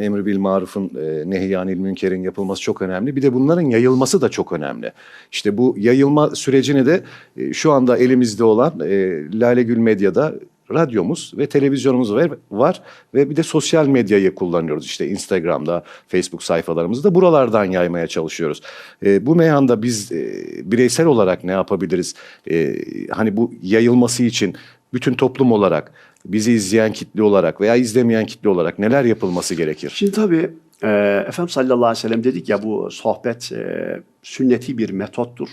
Emri bil marufun, e, nehyanil münkerin yapılması çok önemli. Bir de bunların yayılması da çok önemli. İşte bu yayılma sürecini de e, şu anda elimizde olan e, Lale Gül Medya'da radyomuz ve televizyonumuz var, var ve bir de sosyal medyayı kullanıyoruz. İşte Instagram'da, Facebook sayfalarımızda buralardan yaymaya çalışıyoruz. E, bu meyhanda biz e, bireysel olarak ne yapabiliriz? E, hani bu yayılması için bütün toplum olarak, bizi izleyen kitle olarak veya izlemeyen kitle olarak neler yapılması gerekir? Şimdi tabii e, Efendimiz sallallahu aleyhi ve sellem dedik ya bu sohbet e, sünneti bir metottur.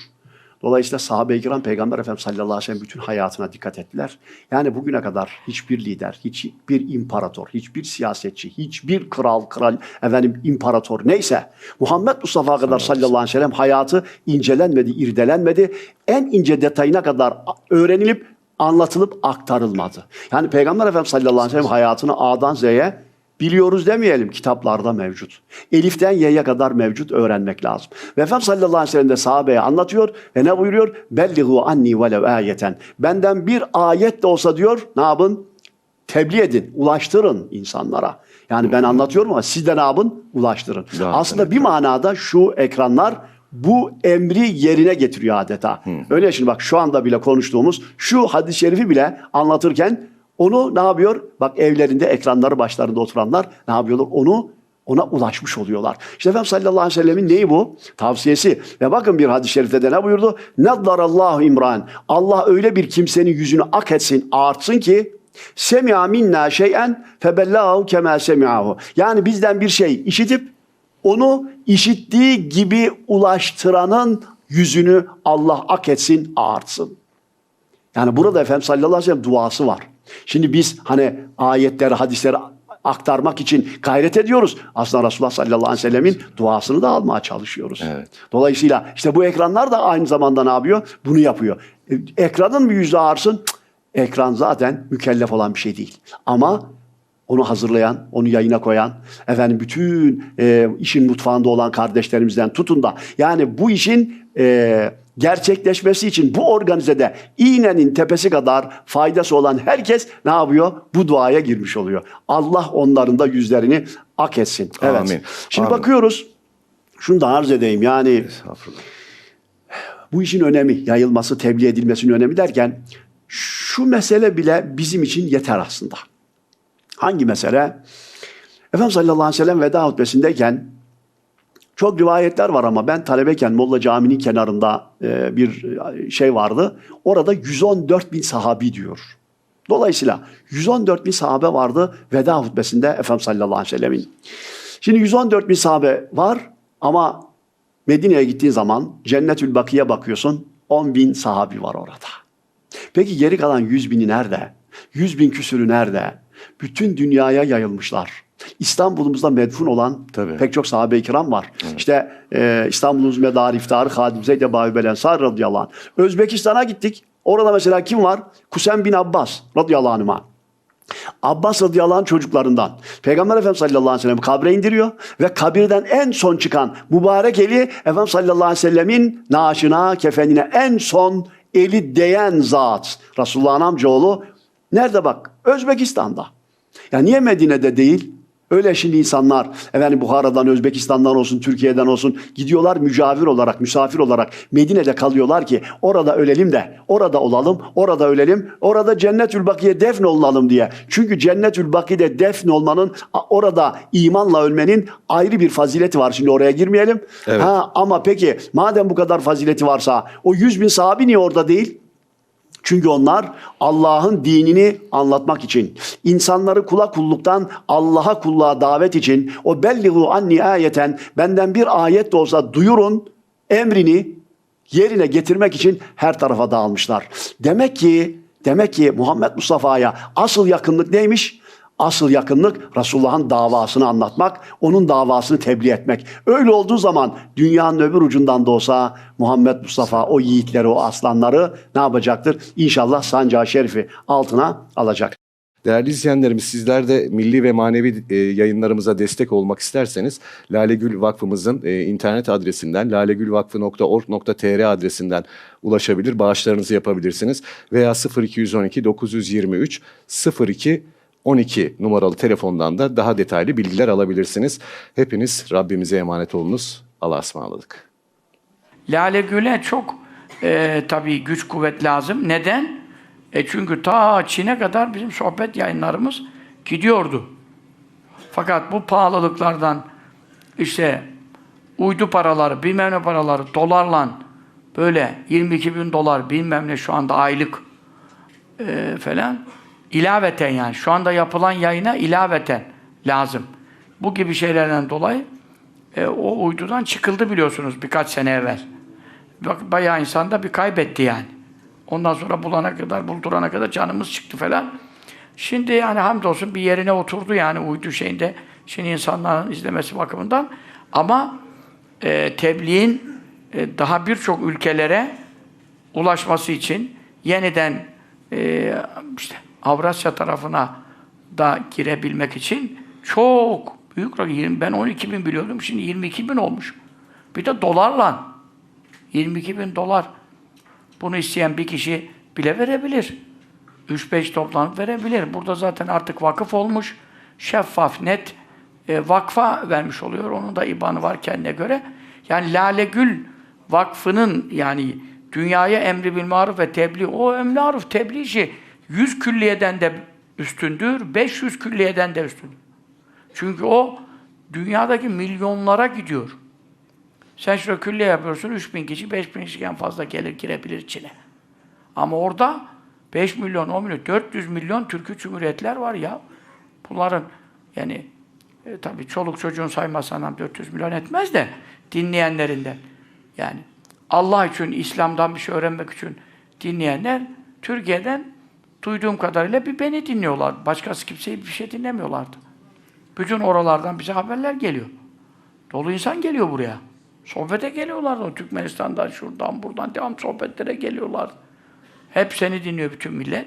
Dolayısıyla sahabe-i kiram Peygamber Efendimiz sallallahu aleyhi ve sellem bütün hayatına dikkat ettiler. Yani bugüne kadar hiçbir lider, hiçbir imparator, hiçbir siyasetçi, hiçbir kral, kral, efendim imparator neyse Muhammed Mustafa kadar sallallahu aleyhi ve sellem hayatı incelenmedi, irdelenmedi. En ince detayına kadar öğrenilip anlatılıp aktarılmadı. Yani Peygamber Efendimiz sallallahu aleyhi ve sellem hayatını A'dan Z'ye biliyoruz demeyelim kitaplarda mevcut. Elif'ten Y'ye kadar mevcut öğrenmek lazım. Ve Efendimiz sallallahu aleyhi ve sellem de sahabeye anlatıyor ve ne buyuruyor? Bellihu anni velev ayeten. Benden bir ayet de olsa diyor ne yapın? Tebliğ edin, ulaştırın insanlara. Yani ben anlatıyorum ama siz de ne yapın? Ulaştırın. Daha Aslında bir manada şu ekranlar bu emri yerine getiriyor adeta. Öyle şimdi bak şu anda bile konuştuğumuz şu hadis-i şerifi bile anlatırken onu ne yapıyor? Bak evlerinde ekranları başlarında oturanlar ne yapıyorlar? Onu ona ulaşmış oluyorlar. İşte Efendimiz sallallahu aleyhi ve sellemin neyi bu? Tavsiyesi. Ve bakın bir hadis-i şerifte de ne buyurdu? Neddarallahu imran. Allah öyle bir kimsenin yüzünü ak etsin, ağartsın ki Semi'a minna şey'en febellahu kema semi'ahu. Yani bizden bir şey işitip onu işittiği gibi ulaştıranın yüzünü Allah ak etsin, ağartsın. Yani burada Efendimiz sallallahu aleyhi ve sellem duası var. Şimdi biz hani ayetleri, hadisleri aktarmak için gayret ediyoruz. Aslında Resulullah sallallahu aleyhi ve sellemin duasını da almaya çalışıyoruz. Evet. Dolayısıyla işte bu ekranlar da aynı zamanda ne yapıyor? Bunu yapıyor. E, Ekranın mı yüzü ağırsın? Cık, Ekran zaten mükellef olan bir şey değil. Ama onu hazırlayan, onu yayına koyan, efendim bütün e, işin mutfağında olan kardeşlerimizden tutun da yani bu işin e, gerçekleşmesi için bu organizede iğnenin tepesi kadar faydası olan herkes ne yapıyor? Bu duaya girmiş oluyor. Allah onların da yüzlerini ak etsin. Evet. Amin. Şimdi Amin. bakıyoruz. Şunu da arz edeyim yani bu işin önemi, yayılması, tebliğ edilmesinin önemi derken şu mesele bile bizim için yeter aslında. Hangi mesele? Efendimiz sallallahu aleyhi ve sellem veda hutbesindeyken çok rivayetler var ama ben talebeyken Molla Camii'nin kenarında e, bir şey vardı. Orada 114 bin sahabi diyor. Dolayısıyla 114 bin sahabe vardı veda hutbesinde Efendimiz sallallahu aleyhi ve sellemin. Şimdi 114 bin sahabe var ama Medine'ye gittiğin zaman Cennetül Bakı'ya bakıyorsun 10 bin sahabi var orada. Peki geri kalan 100 bini nerede? 100 bin küsürü nerede? Bütün dünyaya yayılmışlar. İstanbul'umuzda medfun olan Tabii. pek çok sahabe-i kiram var. İşte e, İstanbul'umuz medarı iftarı Hadim Zeyd Ebu Belensar radıyallahu anh. Özbekistan'a gittik. Orada mesela kim var? Kusem bin Abbas radıyallahu anh'a. Abbas radıyallahu anh çocuklarından. Peygamber Efendimiz sallallahu aleyhi ve sellem kabre indiriyor ve kabirden en son çıkan mübarek eli Efendimiz sallallahu aleyhi ve sellemin naaşına, kefenine en son eli değen zat. Resulullah'ın amcaoğlu nerede bak? Özbekistan'da. Ya niye Medine'de değil? Öyle şimdi insanlar efendim Buhara'dan, Özbekistan'dan olsun, Türkiye'den olsun gidiyorlar mücavir olarak, misafir olarak Medine'de kalıyorlar ki orada ölelim de, orada olalım, orada ölelim, orada Cennetül Bakiye defn olalım diye. Çünkü Cennetül Baki'de defn olmanın, orada imanla ölmenin ayrı bir fazileti var. Şimdi oraya girmeyelim. Evet. Ha, ama peki madem bu kadar fazileti varsa o yüz bin sahabi niye orada değil? Çünkü onlar Allah'ın dinini anlatmak için, insanları kula kulluktan Allah'a kulluğa davet için o bellihu anni ayeten benden bir ayet de olsa duyurun emrini yerine getirmek için her tarafa dağılmışlar. Demek ki demek ki Muhammed Mustafa'ya asıl yakınlık neymiş? Asıl yakınlık Resulullah'ın davasını anlatmak, onun davasını tebliğ etmek. Öyle olduğu zaman dünyanın öbür ucundan da olsa Muhammed Mustafa o yiğitleri, o aslanları ne yapacaktır? İnşallah sancağı şerifi altına alacak. Değerli izleyenlerimiz sizler de milli ve manevi e, yayınlarımıza destek olmak isterseniz Lale Gül Vakfımızın e, internet adresinden lalegülvakfı.org.tr adresinden ulaşabilir, bağışlarınızı yapabilirsiniz. Veya 0212 923 02 12 numaralı telefondan da daha detaylı bilgiler alabilirsiniz. Hepiniz Rabbimize emanet olunuz. Allah'a ısmarladık. Lale Gül'e çok e, tabii güç kuvvet lazım. Neden? E çünkü ta Çin'e kadar bizim sohbet yayınlarımız gidiyordu. Fakat bu pahalılıklardan işte uydu paraları, bilmem ne paraları dolarla böyle 22 bin dolar bilmem ne şu anda aylık e, falan ilaveten yani şu anda yapılan yayına ilaveten lazım. Bu gibi şeylerden dolayı e, o uydudan çıkıldı biliyorsunuz birkaç sene evvel. Bak, bayağı insan da bir kaybetti yani. Ondan sonra bulana kadar, buldurana kadar canımız çıktı falan. Şimdi yani hamdolsun bir yerine oturdu yani uydu şeyinde. Şimdi insanların izlemesi bakımından. Ama e, tebliğin e, daha birçok ülkelere ulaşması için yeniden e, işte Avrasya tarafına da girebilmek için çok büyük rakam. Ben 12 bin biliyordum. Şimdi 22 bin olmuş. Bir de dolarla. 22 bin dolar. Bunu isteyen bir kişi bile verebilir. 3-5 toplanıp verebilir. Burada zaten artık vakıf olmuş. Şeffaf, net e, vakfa vermiş oluyor. Onun da ibanı var kendine göre. Yani Lale Gül Vakfı'nın yani dünyaya emri bil maruf ve tebliğ, o emri maruf tebliğ 100 külliyeden de üstündür, 500 külliyeden de üstündür. Çünkü o dünyadaki milyonlara gidiyor. Sen şurada külliye yapıyorsun, 3000 kişi, 5000 kişi en fazla gelir, girebilir içine. Ama orada 5 milyon, 10 milyon, 400 milyon Türkü Cumhuriyetler var ya. Bunların yani e, tabii çoluk çocuğun saymasan 400 milyon etmez de dinleyenlerinden. Yani Allah için, İslam'dan bir şey öğrenmek için dinleyenler Türkiye'den duyduğum kadarıyla bir beni dinliyorlar. Başkası kimseyi bir şey dinlemiyorlardı. Bütün oralardan bize haberler geliyor. Dolu insan geliyor buraya. Sohbete geliyorlar o Türkmenistan'dan, şuradan, buradan devam sohbetlere geliyorlar. Hep seni dinliyor bütün millet.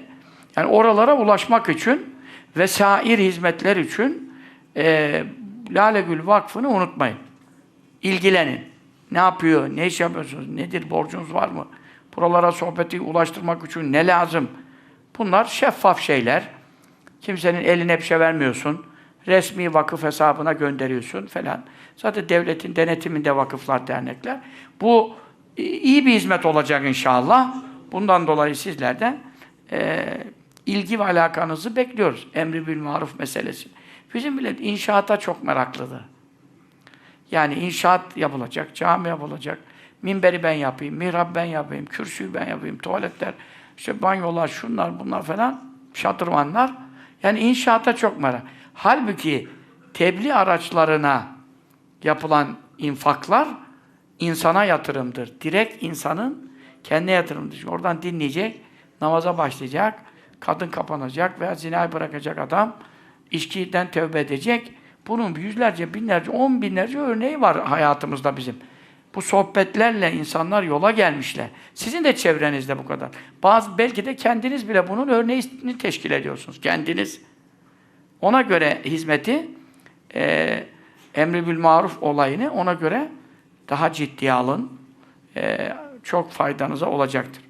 Yani oralara ulaşmak için ve sair hizmetler için e, Lale Gül Vakfı'nı unutmayın. İlgilenin. Ne yapıyor, ne iş yapıyorsunuz, nedir, borcunuz var mı? Buralara sohbeti ulaştırmak için ne lazım? Bunlar şeffaf şeyler. Kimsenin eline bir şey vermiyorsun. Resmi vakıf hesabına gönderiyorsun falan. Zaten devletin denetiminde vakıflar, dernekler. Bu iyi bir hizmet olacak inşallah. Bundan dolayı sizlerden e, ilgi ve alakanızı bekliyoruz. Emri bil maruf meselesi. Bizim millet inşaata çok meraklıdır. Yani inşaat yapılacak, cami yapılacak, minberi ben yapayım, mihrab ben yapayım, kürsüyü ben yapayım, tuvaletler, işte banyolar, şunlar bunlar falan, şadırvanlar. Yani inşaata çok merak. Halbuki tebliğ araçlarına yapılan infaklar insana yatırımdır. Direkt insanın kendine yatırımdır. Oradan dinleyecek, namaza başlayacak, kadın kapanacak veya zinayı bırakacak adam, içkiden tövbe edecek. Bunun yüzlerce, binlerce, on binlerce örneği var hayatımızda bizim. Bu sohbetlerle insanlar yola gelmişler. Sizin de çevrenizde bu kadar. Bazı belki de kendiniz bile bunun örneğini teşkil ediyorsunuz. Kendiniz. Ona göre hizmeti, e, emri bil maruf olayını ona göre daha ciddiye alın. E, çok faydanıza olacaktır.